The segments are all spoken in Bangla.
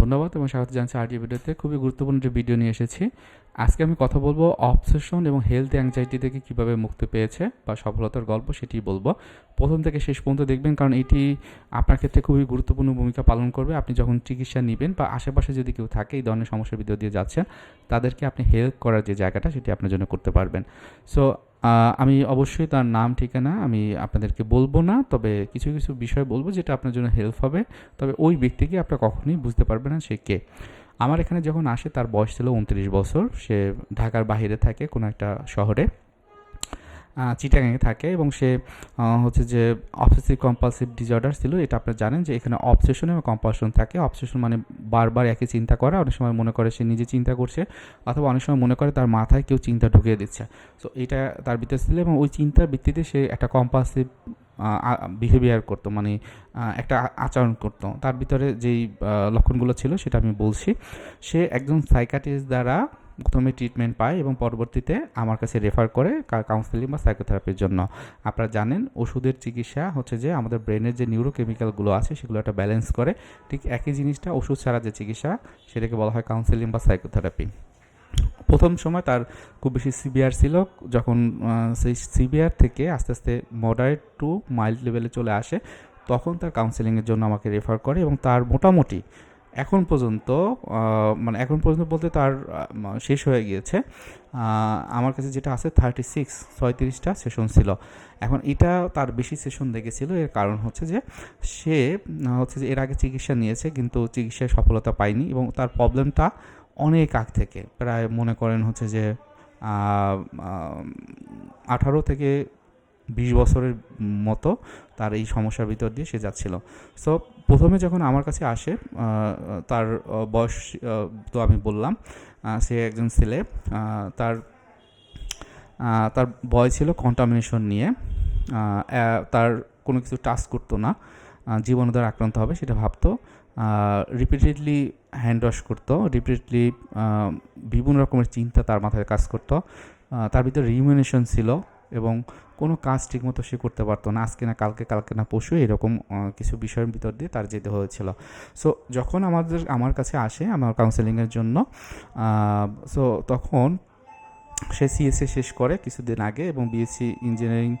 ধন্যবাদ এবং স্বাগত জানাচ্ছি আরটি ভিডিওতে। খুবই গুরুত্বপূর্ণ একটি ভিডিও নিয়ে এসেছি। আজকে আমি কথা বলব অবসেশন এবং হেলথ অ্যাংজাইটি থেকে কীভাবে মুক্তি পেয়েছে বা সফলতার গল্প সেটি বলব। প্রথম থেকে শেষ পর্যন্ত দেখবেন, কারণ এটি আপনার ক্ষেত্রে খুবই গুরুত্বপূর্ণ ভূমিকা পালন করবে। আপনি যখন চিকিৎসা নেবেন বা আশেপাশে যদি কেউ থাকে, এই ধরনের সমস্যার ভিতর দিয়ে যাচ্ছেন, তাদেরকে আপনি হেল্প করার যে জায়গাটা, সেটি আপনার জন্য করতে পারবেন। সো আমি অবশ্যই তার নাম, ঠিকানা আমি আপনাদেরকে বলব না, তবে কিছু কিছু বিষয় বলব যেটা আপনার জন্য হেল্প হবে। তবে ওই ব্যক্তিকে আপনার কখনোই বুঝতে পারবে না সে কে। আমার এখানে যখন আসে তার বয়স ছিল উনত্রিশ বছর। সে ঢাকার বাইরে থাকে কোনো একটা শহরে। চিটাগাঙে থাকে এবং সে হচ্ছে যে অবসেসিভ কম্পালসিভ ডিজঅর্ডার ছিল, এটা আপনারা জানেন যে এখানে অবসেশন এবং কম্পালশন থাকে। অবসেশন মানে বারবার একই চিন্তা করা, অনেক সময় মনে করে সে নিজে চিন্তা করছে, অথবা অনেক সময় মনে করে তার মাথায় কেউ চিন্তা ঢুকিয়ে দিচ্ছে। সো এটা তার ভিতরে ছিল এবং ওই চিন্তার ভিত্তিতে সে একটা কম্পালসিভ বিহেভিয়ার করতো মানে একটা আচরণ করতো। তার ভিতরে যেই লক্ষণগুলো ছিল, সেটা আমি বলছি। সে একজন সাইকাটিস্ট দ্বারা প্রথমে ট্রিটমেন্ট পায় এবং পরবর্তীতে আমার কাছে রেফার করে কাউন্সেলিং বা সাইকোথেরাপির জন্য। আপনারা জানেন, ওষুধের চিকিৎসা হচ্ছে যে আমাদের ব্রেনের যে নিউরোকেমিক্যালগুলো আছে, সেগুলো একটা ব্যালেন্স করে। ঠিক একই জিনিসটা ওষুধ ছাড়া যে চিকিৎসা, সেটাকে বলা হয় কাউন্সেলিং বা সাইকোথেরাপি প্রথম সময় তার খুব বেশি সিভিয়ার ছিল, যখন সেই সিভিয়ার থেকে আস্তে আস্তে মডারেট টু মাইল্ড লেভেলে চলে আসে, তখন তার কাউন্সেলিংয়ের জন্য আমাকে রেফার করে এবং তার মোটামুটি এখন পর্যন্ত মানে এখন পর্যন্ত বলতে তার শেষ হয়ে গিয়েছে। আমার কাছে যেটা আছে থার্টি সিক্স ছয়ত্রিশটা সেশন ছিল। এখন এটা তার বেশি সেশন দেখেছিল এর কারণ হচ্ছে যে, সে হচ্ছে যে এর আগে চিকিৎসা নিয়েছে, কিন্তু চিকিৎসায় সফলতা পায়নি এবং তার প্রবলেমটা অনেক আগ থেকে। প্রায় মনে করেন হচ্ছে যে আঠারো থেকে বিশ বছরের মতো তার এই সমস্যার ভিতর দিয়ে সে যাচ্ছিল। সো প্রথমে যখন আমার কাছে আসে তার বয়স তো আমি বললাম সে একজন ছেলে তার তার বয় ছিল কন্টামিনেশন নিয়ে তার কোনো কিছু টাচ করতো না জীবনোদ্ধার আক্রান্ত হবে সেটা ভাবতো রিপিটেডলি হ্যান্ড ওয়াশ করতো রিপিটেডলি বিভিন্ন রকমের চিন্তা তার মাথায় কাজ করতো তার ভিতরে রিমিউনেশন ছিল এবং কোনো কাজ ঠিকমতো সে করতে পারতো না। আজকে না, কালকে কালকে না পশু এরকম কিছু বিষয়ের ভিতর দিয়ে তার যেতে হয়েছিল। সো যখন আমাদের, আমার কাছে আসে, আমার কাউন্সেলিংয়ের জন্য সো তখন সে সিএসসি শেষ করে কিছুদিন আগে এবং বিএসসি ইঞ্জিনিয়ারিং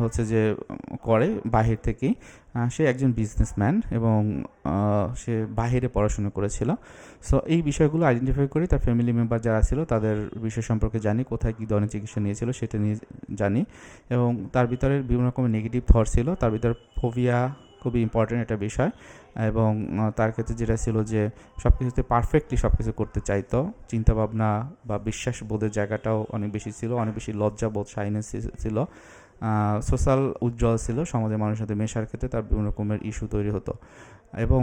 হচ্ছে যে করে বাহির থেকেই সে একজন বিজনেসম্যান এবং সে বাহিরে পড়াশোনা করেছিল। সো এই বিষয়গুলো আইডেন্টিফাই করি। তার ফ্যামিলি মেম্বার যারা ছিল, তাদের বিষয় সম্পর্কে জানি, কোথায় কী ধরনের চিকিৎসা নিয়েছিল সেটা নিয়ে জানি। এবং তার ভিতরে বিভিন্ন রকমের নেগেটিভ থট ছিল। তার ভিতরে ফোবিয়া খুবই ইম্পর্টেন্ট একটা বিষয়। এবং তার ক্ষেত্রে যেটা ছিল যে সব কিছুতে পারফেক্টলি সব কিছু করতে চাইতো। চিন্তাভাবনা বা বিশ্বাস বোধের জায়গাটাও অনেক বেশি ছিল, অনেক বেশি লজ্জা বোধ সাইনেস ছিল। সোশ্যাল উজ্জ্বল ছিল, সমাজের মানুষের সাথে মেশার ক্ষেত্রে তার বিভিন্ন রকমের ইস্যু তৈরি হতো। এবং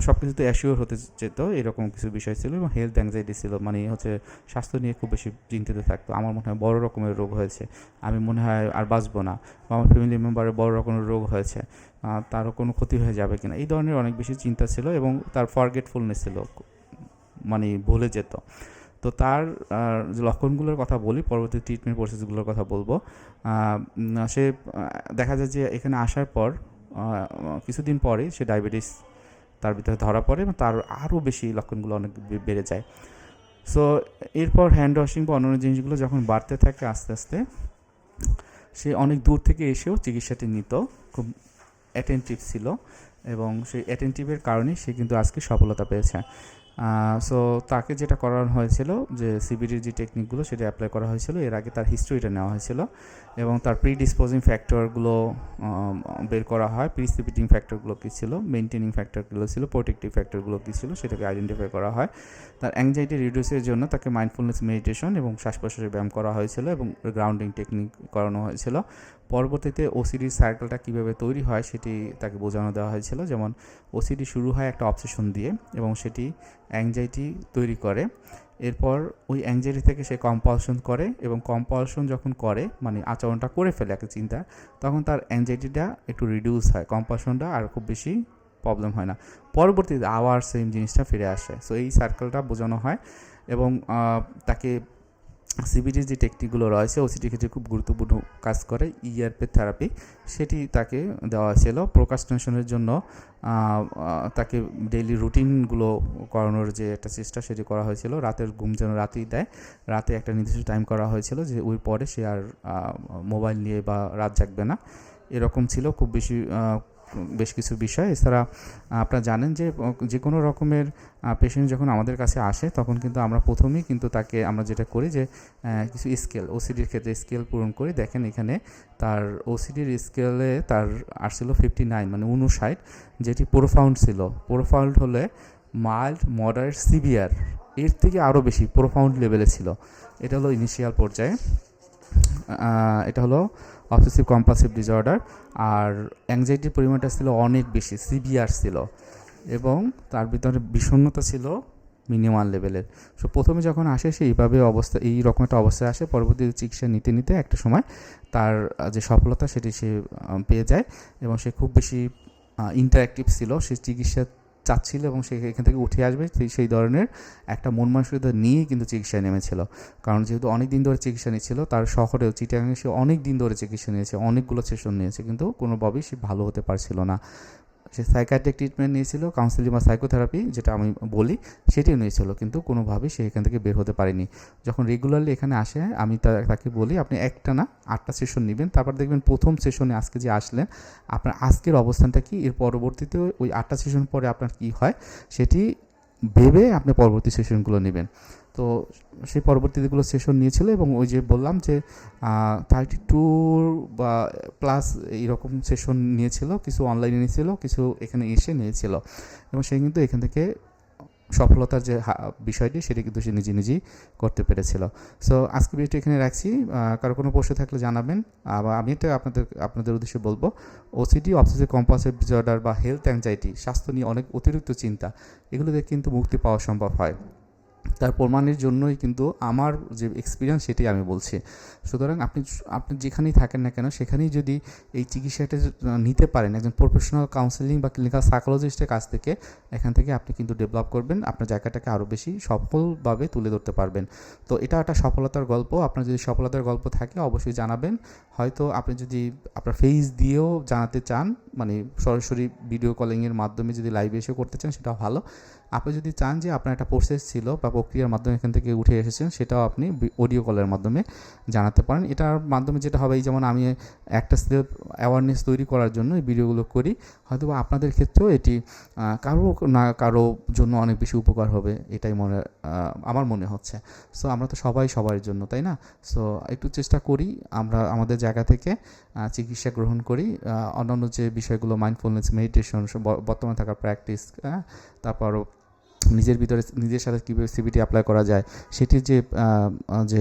সব কিছুতে অ্যাসিওর হতে যেত, এরকম কিছু বিষয় ছিল এবং হেলথ অ্যাংজাইটি ছিল মানে হচ্ছে স্বাস্থ্য নিয়ে খুব বেশি চিন্তিত থাকতো। আমার মনে হয় বড় রকমের রোগ হয়েছে। আমি মনে হয় আর বাঁচবো না। বা আমার ফ্যামিলি মেম্বারের বড় রকমের রোগ হয়েছে। তারও কোনো ক্ষতি হয়ে যাবে কিনা, এই ধরনের অনেক বেশি চিন্তা ছিল এবং তার ফরগেটফুলনেস ছিল মানে ভুলে যেত। তো তার যে লক্ষণগুলোর কথা বলি, পরবর্তী ট্রিটমেন্ট প্রসেসগুলোর কথা বলব সে দেখা যায় যে এখানে আসার পর কিছুদিন পরে সে ডায়াবেটিস তার ভিতরে ধরা পড়ে এবং তার আরও বেশি লক্ষণগুলো অনেক বেড়ে যায়। সো এরপর হ্যান্ড ওয়াশিং বা অন্যান্য জিনিসগুলো যখন বাড়তে থাকে আস্তে আস্তে, সে অনেক দূর থেকে এসেও চিকিৎসাটি নিত, খুব অ্যাটেন্টিভ ছিল এবং সেই অ্যাটেন্টিভের কারণেই সে কিন্তু আজকে সফলতা পেয়েছে। সো তাকে যেটা করানো হয়েছিল যে সিবিডির যে টেকনিকগুলো সেটা অ্যাপ্লাই করা হয়েছিল, এর আগে তার হিস্ট্রিটা নেওয়া হয়েছিল এবং তার প্রি ডিসপোজিং ফ্যাক্টরগুলো বের করা হয় প্রিসিপিটিং ফ্যাক্টরগুলো কী ছিল মেনটেনিং ফ্যাক্টরগুলো ছিল প্রোটেক্টিভ ফ্যাক্টরগুলো কী ছিল সেটাকে আইডেন্টিফাই করা হয়। তার অ্যাংজাইটি রিডিউসের জন্য তাকে মাইন্ডফুলনেস মেডিটেশন এবং শ্বাস প্রশ্বাসের ব্যায়াম করা হয়েছিল এবং গ্রাউন্ডিং টেকনিক করানো হয়েছিল। পরবর্তীতে ওসিডির সার্কেলটা কীভাবে তৈরি হয় সেটি তাকে বোঝানো দেওয়া হয়েছিল। যেমন ওসিডি শুরু হয় একটা অবসেশন দিয়ে এবং সেটি অ্যাংজাইটি তৈরি করে। এরপর ওই অ্যাংজাইটি থেকে সে কম্পালশন করে এবং কম্পালশন যখন করে মানে আচরণটা করে ফেলে একটা চিন্তা, তখন তার অ্যাংজাইটিটা একটু রিডিউস হয় কম্পালশনটা আর খুব বেশি প্রবলেম হয় না। পরবর্তীতে আবার সেম জিনিসটা ফিরে আসে। সো এই সার্কেলটা বোঝানো হয় এবং তাকে সিবিডির যে টেকনিকগুলো রয়েছে, ওসিটির ক্ষেত্রে খুব গুরুত্বপূর্ণ কাজ করে ইআরপি থেরাপি সেটি তাকে দেওয়া হয়েছিল। প্রোকাস্টিনেশনের জন্য তাকে ডেইলি রুটিনগুলো করানোর যে একটা চেষ্টা সেটি করা হয়েছিল। রাতের ঘুম যেন রাতেই দেয়। রাতে একটা নির্দিষ্ট টাইম করা হয়েছিল যে ওই পরে সে আর মোবাইল নিয়ে বা রাত জাগবে না। এরকম ছিল। খুব বেশি বেশ কিছু বিষয়। এছাড়া, আপনারা জানেন যে যে কোনো রকমের পেশেন্ট যখন আমাদের কাছে আসে, তখন কিন্তু আমরা প্রথমেই কিন্তু তাকে, আমরা যেটা করি যে কিছু স্কেল ওসিডির ক্ষেত্রে স্কেল পূরণ করি। দেখেন এখানে তার ওসিডির স্কেলে তার আসছিল ফিফটি নাইন মানে উনষাট যেটি প্রোফাউন্ড ছিল। প্রোফাউন্ড হলে মাইল্ড মডারেট সিভিয়ার এর থেকে আরও বেশি প্রোফাউন্ড লেভেলে ছিল। এটা হলো ইনিশিয়াল পর্যায়ে। এটা হলো অবসেসিভ কম্পালসিভ ডিসঅর্ডার আর অ্যাংজাইটির পরিমাণটা ছিল অনেক বেশি সিভিয়ার ছিল। এবং তার ভিতরে বিষণ্ণতা ছিল মিনিমাম লেভেলের সো প্রথমে যখন আসে সে এইভাবে অবস্থা, এই রকম একটা অবস্থায় আসে পরবর্তীতে চিকিৎসা নিতে নিতে একটা সময় তার যে সফলতা সেটি সে পেয়ে যায় এবং সে খুব বেশি ইন্টারাক্টিভ ছিল। সে চিকিৎসা চাচ্ছিল এবং সে এখান থেকে উঠে আসবে, সেই- ধরনের একটা মন মানসিকতা নিয়েই কিন্তু চিকিৎসায় নেমেছিল। কারণ যেহেতু অনেক দিন ধরে চিকিৎসা নিয়েছিল তার শহরেও চিটাগাং সে অনেক দিন ধরে চিকিৎসা নিয়েছে, অনেকগুলো সেশন নিয়েছে, কিন্তু কোনোভাবেই সে ভালো হতে পারছিল না। সে সাইকাট্রিক ট্রিটমেন্ট নিয়েছিল কাউন্সিলিং বা সাইকোথেরাপি যেটা আমি বলি, সেটিও নিয়েছিল, কিন্তু কোনোভাবেই সে এখান থেকে বের হতে পারেনি। যখন রেগুলারলি এখানে আসে, আমি তাকে বলি, আপনি একটা না, আটটা সেশন নেবেন, তারপর দেখবেন প্রথম সেশনে আজকে যে আসলেন, আপনার আজকের অবস্থানটা কি? এর পরবর্তীতে ওই আটটা সেশন পরে আপনার কি হয়? সেটি ভেবে আপনি পরবর্তী সেশনগুলো নেবেন। তো সেই পরবর্তীগুলো সেশন নিয়েছিল এবং ওই যে বললাম যে থার্টি টু বা প্লাস এইরকম সেশন নিয়েছিল, কিছু অনলাইনে নিয়েছিল কিছু এখানে এসে নিয়েছিল। এবং সে কিন্তু এখান থেকে সফলতার যে বিষয়টি, সেটি কিন্তু সে নিজে নিজেই করতে পেরেছিল। সো আজকে ভিডিওটি এখানে রাখছি। কারও কোনো প্রশ্ন থাকলে জানাবেন। আবার আমি এটা আপনাদের আপনাদের উদ্দেশ্যে বলব ওসিডি অবসেসিভ কম্পালসিভ ডিসঅর্ডার বা হেলথ অ্যাংজাইটি স্বাস্থ্য নিয়ে অনেক অতিরিক্ত চিন্তা, এগুলো থেকে কিন্তু মুক্তি পাওয়া সম্ভব হয়। তার প্রমাণের জন্যই কিন্তু আমার যে এক্সপিরিয়েন্স সেটাই আমি বলছি। সুতরাং আপনি আপনি যেখানেই থাকেন না কেন, সেখানেই যদি এই চিকিৎসাটা নিতে পারেন, একজন প্রফেশনাল কাউন্সেলিং বা ক্লিনিক্যাল সাইকোলজিস্টের কাছ থেকে, এখান থেকে আপনি কিন্তু ডেভেলপ করবেন, আপনার জায়গাটাকে আরও বেশি সফলভাবে তুলে ধরতে পারবেন। তো এটা একটা সফলতার গল্প, আপনার যদি সফলতার গল্প থাকে, অবশ্যই জানাবেন। হয়তো আপনি যদি আপনার ফেস দিয়েও জানাতে চান মানে সরাসরি ভিডিও কলিংয়ের মাধ্যমে যদি লাইভ এসে করতে চান, সেটাও ভালো। আপনি যদি চান যে আপনার একটা প্রসেস ছিল বা প্রক্রিয়ার মাধ্যমে এখান থেকে উঠে এসেছেন, সেটাও আপনি অডিও কলের মাধ্যমে জানাতে পারেন। এটার মাধ্যমে যেটা হবে, এই যেমন আমি একটা সেলফ অ্যাওয়ারনেস তৈরি করার জন্য এই ভিডিওগুলো করি। হয়তো আপনাদের ক্ষেত্রেও এটি কারও না কারও জন্য অনেক বেশি উপকার হবে, এটাই মনে আমার মনে হচ্ছে। সো আমরা তো সবাই সবার জন্য, তাই না? সো একটু চেষ্টা করি, আমরা আমাদের জায়গা থেকে চিকিৎসা গ্রহণ করি। অন্যান্য যে বিষয়গুলো মাইন্ডফুলনেস মেডিটেশন বর্তমানে থাকা প্র্যাকটিস তারপরও নিজের ভিতরে নিজের সাথে কীভাবে সিবিটি অ্যাপ্লাই করা যায়, সেটির যে যে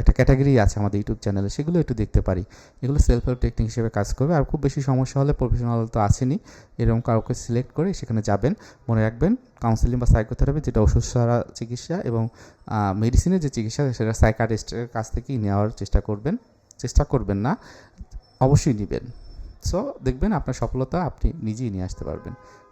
একটা ক্যাটাগরি আছে আমাদের ইউটিউব চ্যানেলে সেগুলো একটু দেখতে পারি। এগুলো সেলফ হেল্প টেকনিক হিসেবে কাজ করবে। আর খুব বেশি সমস্যা হলে প্রফেশনাল তো আসেনি এরকম কাউকে সিলেক্ট করে সেখানে যাবেন। মনে রাখবেন কাউন্সিলিং বা সাইকোথেরাপি যেটা ওষুধ সারা চিকিৎসা এবং মেডিসিনের যে চিকিৎসা, সেটা সাইকাটিস্টের কাছ থেকেই নেওয়ার চেষ্টা করবেন। চেষ্টা করবেন না, অবশ্যই নেবেন। সো দেখবেন আপনার সফলতা আপনি নিজেই নিয়ে আসতে পারবেন।